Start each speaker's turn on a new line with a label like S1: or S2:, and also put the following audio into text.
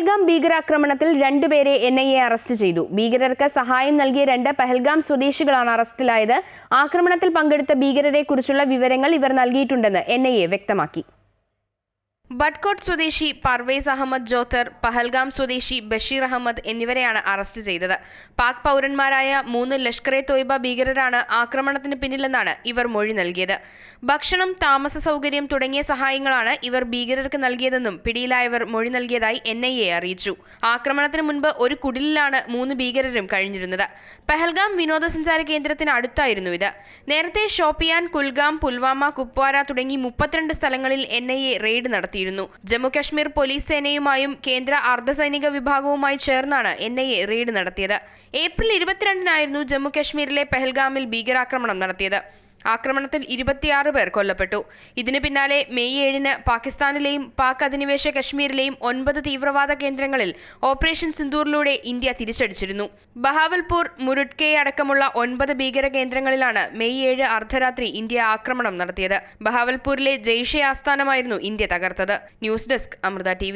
S1: പഹൽഗാം ഭീകരാക്രമണത്തിൽ രണ്ടുപേരെ N I A arrest ചെയ്തു. ഭീകരർക്ക് സഹായം നൽകിയ രണ്ട് പഹൽഗാം സ്വദേശികളാണ് അറസ്റ്റിലായത്. ആക്രമണത്തിൽ പങ്കെടുത്ത ഭീകരരെക്കുറിച്ചുള്ള വിവരങ്ങൾ ഇവർ നൽകിയിട്ടുണ്ടെന്ന് എൻ വ്യക്തമാക്കി. ബട്ട്കോട്ട് സ്വദേശി പർവേസ് അഹമ്മദ് ജോത്തർ പഹൽഗാം സ്വദേശി ബഷീർ അഹമ്മദ് എന്നിവരെയാണ് അറസ്റ്റ് ചെയ്തത്. പാക് പൗരന്മാരായ മൂന്ന് ലഷ്കർ എ തോയ്ബ ഭീകരരാണ് ആക്രമണത്തിന് പിന്നിലെന്നാണ് ഇവർ മൊഴി നൽകിയത്. ഭക്ഷണം താമസ സൗകര്യം തുടങ്ങിയ സഹായങ്ങളാണ് ഇവർ ഭീകരർക്ക് നൽകിയതെന്നും പിടിയിലായവർ മൊഴി നൽകിയതായി എൻ ഐ എ അറിയിച്ചു. ആക്രമണത്തിന് മുൻപ് ഒരു കുടിലിലാണ് മൂന്ന് ഭീകരരും കഴിഞ്ഞിരുന്നത്. പഹൽഗാം വിനോദസഞ്ചാര കേന്ദ്രത്തിന് അടുത്തായിരുന്നു ഇത്. നേരത്തെ ഷോപ്പിയാൻ കുൽഗാം പുൽവാമ കുപ്വാര തുടങ്ങി മുപ്പത്തിരണ്ട് സ്ഥലങ്ങളിൽ എൻ ഐ എ റെയ്ഡ് നടത്തിയിരുന്നു. ജമ്മു കശ്മീർ പോലീസ് സേനയുമായും കേന്ദ്ര അർദ്ധസൈനിക വിഭാഗവുമായി ചേർന്നാണ് എൻ ഐ എ റെയ്ഡ് നടത്തിയത്. ഏപ്രിൽ ഇരുപത്തിരണ്ടിനായിരുന്നു ജമ്മു കശ്മീരിലെ പെഹൽഗാമിൽ ഭീകരാക്രമണം നടത്തിയത്. ആക്രമണത്തിൽ ഇരുപത്തിയാറ് പേർ കൊല്ലപ്പെട്ടു. ഇതിനു പിന്നാലെ മെയ് ഏഴിന് പാകിസ്ഥാനിലെയും പാക് അധിനിവേശ കശ്മീരിലെയും ഒൻപത് തീവ്രവാദ കേന്ദ്രങ്ങളിൽ ഓപ്പറേഷൻ സിന്ദൂറിലൂടെ ഇന്ത്യ തിരിച്ചടിച്ചിരുന്നു. ബഹാവൽപൂർ മുരുട്കെ അടക്കമുള്ള ഒൻപത് ഭീകര കേന്ദ്രങ്ങളിലാണ് മെയ് ഏഴ് അർദ്ധരാത്രി ഇന്ത്യ ആക്രമണം നടത്തിയത്. ബഹാവൽപൂരിലെ ജെയ്ഷെ ആസ്ഥാനമായിരുന്നു ഇന്ത്യ തകർത്തത്. News desk Amrita T